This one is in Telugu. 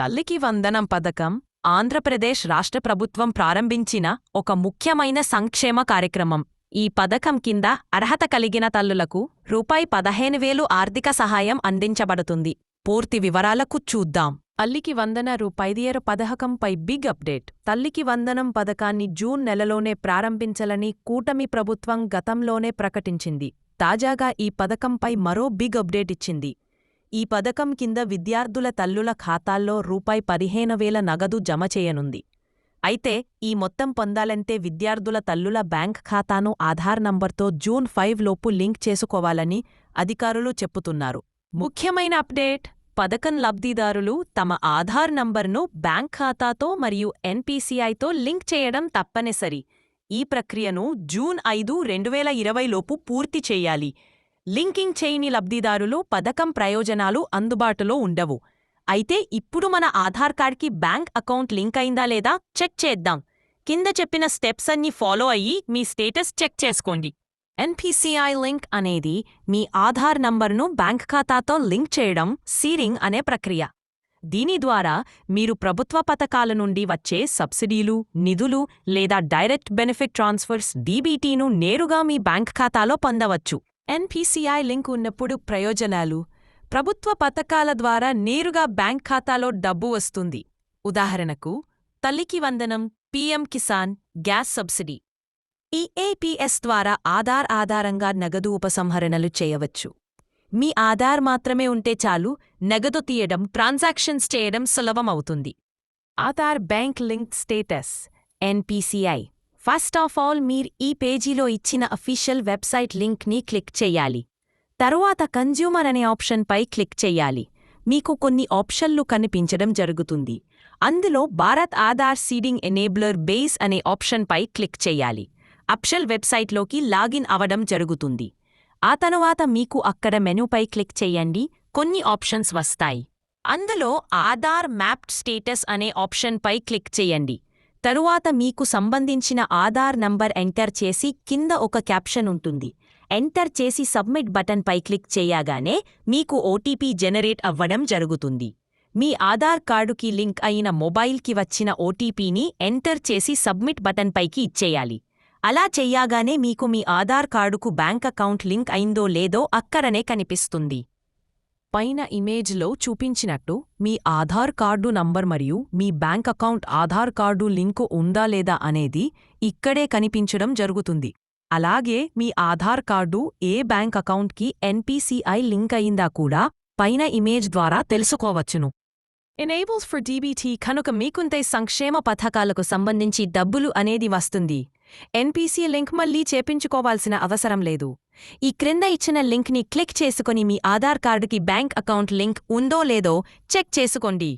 తల్లికి వందనం పథకం ఆంధ్రప్రదేశ్ రాష్ట్ర ప్రభుత్వం ప్రారంభించిన ఒక ముఖ్యమైన సంక్షేమ కార్యక్రమం. ఈ పథకం కింద అర్హత కలిగిన తల్లులకు రూపాయి పదహేను వేలు ఆర్థిక సహాయం అందించబడుతుంది. పూర్తి వివరాలకు చూద్దాం. తల్లికి వందన రూపాయిదియర పథకంపై బిగ్ అప్డేట్. తల్లికి వందనం పథకాన్ని జూన్ నెలలోనే ప్రారంభించాలని కూటమి ప్రభుత్వం గతంలోనే ప్రకటించింది. తాజాగా ఈ పథకంపై మరో బిగ్ అప్డేట్ ఇచ్చింది. ఈ పథకం కింద విద్యార్థుల తల్లుల ఖాతాల్లో రూపాయి పదిహేను వేల నగదు జమ చేయనుంది. అయితే ఈ మొత్తం పొందాలంటే విద్యార్థుల తల్లుల బ్యాంక్ ఖాతాను ఆధార్ నంబర్తో జూన్ ఫైవ్ లోపు లింక్ చేసుకోవాలని అధికారులు చెప్పుతున్నారు. ముఖ్యమైన అప్డేట్ పథకం లబ్ధిదారులు తమ ఆధార్ నంబర్ను బ్యాంక్ ఖాతాతో మరియు ఎన్పీసీఐతో లింక్ చేయడం తప్పనిసరి. ఈ ప్రక్రియను జూన్ ఐదు రెండు వేల ఇరవైలోపు పూర్తి చేయాలి. లింకింగ్ చేయని లబ్ధిదారులు పథకం ప్రయోజనాలు అందుబాటులో ఉండవు. అయితే ఇప్పుడు మన ఆధార్ కార్డ్కి బ్యాంక్ అకౌంట్ లింక్ అయిందా లేదా చెక్ చేద్దాం. కింద చెప్పిన స్టెప్స్ అన్ని ఫాలో అయ్యి మీ స్టేటస్ చెక్ చేసుకోండి. ఎన్పిసిఐ లింక్ అనేది మీ ఆధార్ నంబర్ను బ్యాంక్ ఖాతాతో లింక్ చేయడం సీరింగ్ అనే ప్రక్రియ. దీని ద్వారా మీరు ప్రభుత్వ పథకాల నుండి వచ్చే సబ్సిడీలు నిధులు లేదా డైరెక్ట్ బెనిఫిట్ ట్రాన్స్ఫర్స్ డీబీటీను నేరుగా మీ బ్యాంక్ ఖాతాలో పొందవచ్చు. ఎన్పిసిఐ లింక్ ఉన్నప్పుడు ప్రయోజనాలు. ప్రభుత్వ పథకాల ద్వారా నేరుగా బ్యాంక్ ఖాతాలో డబ్బు వస్తుంది. ఉదాహరణకు తల్లికి వందనం పీఎం కిసాన్ గ్యాస్ సబ్సిడీ. ఈ ఏపీఎస్ ద్వారా ఆధార్ ఆధారంగా నగదు ఉపసంహరణలు చేయవచ్చు. మీ ఆధార్ మాత్రమే ఉంటే చాలు నగదు తీయడం ట్రాన్సాక్షన్స్ చేయడం సులభమవుతుంది. Aadhaar bank link status NPCI. First of all మీరు ఈ పేజీలో ఇచ్చిన అఫీషియల్ వెబ్సైట్ లింక్ని క్లిక్ చెయ్యాలి తరువాత కన్జ్యూమర్ అనే ఆప్షన్పై క్లిక్ చెయ్యాలి మీకు కొన్ని ఆప్షన్లు కనిపించడం జరుగుతుంది. అందులో Bharat Aadhaar seeding enabler base అనే ఆప్షన్పై క్లిక్ చెయ్యాలి అప్షల్ వెబ్సైట్లోకి లాగిన్ అవడం జరుగుతుంది. ఆ తరువాత మీకు అక్కడ మెనూపై క్లిక్ చెయ్యండి కొన్ని ఆప్షన్స్ వస్తాయి. అందులో ఆధార్ మ్యాప్డ్ స్టేటస్ అనే ఆప్షన్పై క్లిక్ చేయండి. తరువాత మీకు సంబంధించిన ఆధార్ నంబర్ ఎంటర్ చేసి కింద ఒక క్యాప్షన్ ఉంటుంది. ఎంటర్ చేసి సబ్మిట్ బటన్పై క్లిక్ చేయగానే మీకు ఓటీపీ జనరేట్ అవ్వడం జరుగుతుంది. మీ ఆధార్ కార్డుకి లింక్ అయిన మొబైల్కి వచ్చిన ఓటీపీని ఎంటర్ చేసి సబ్మిట్ బటన్పైకి ఇచ్చేయాలి. అలా చెయ్యగానే మీకు మీ ఆధార్ కార్డుకు బ్యాంక్ అకౌంట్ లింక్ అయిందో లేదో అక్కడనే కనిపిస్తుంది. పైన ఇమేజ్లో చూపించినట్టు మీ ఆధార్ కార్డు నంబర్ మరియు మీ bank account Aadhaar card link ఉందా లేదా అనేది ఇక్కడే కనిపించడం జరుగుతుంది. అలాగే మీ ఆధార్ కార్డు ఏ బ్యాంక్ అకౌంట్కి ఎన్పిసిఐ లింక్ అయిందా కూడా పైన ఇమేజ్ ద్వారా తెలుసుకోవచ్చును. ఎనేబుల్స్ ఫర్ డీబీటీ కనుక మీకుంతే సంక్షేమ పథకాలకు సంబంధించి డబ్బులు అనేది వస్తుంది. ఎన్పీసీ లింక్ మళ్ళీ చేపించుకోవాల్సిన అవసరం లేదు. ఈ క్రింద ఇచ్చిన లింక్ని క్లిక్ చేసుకుని మీ ఆధార్ కార్డుకి బ్యాంక్ అకౌంట్ లింక్ ఉందో లేదో చెక్ చేసుకోండి.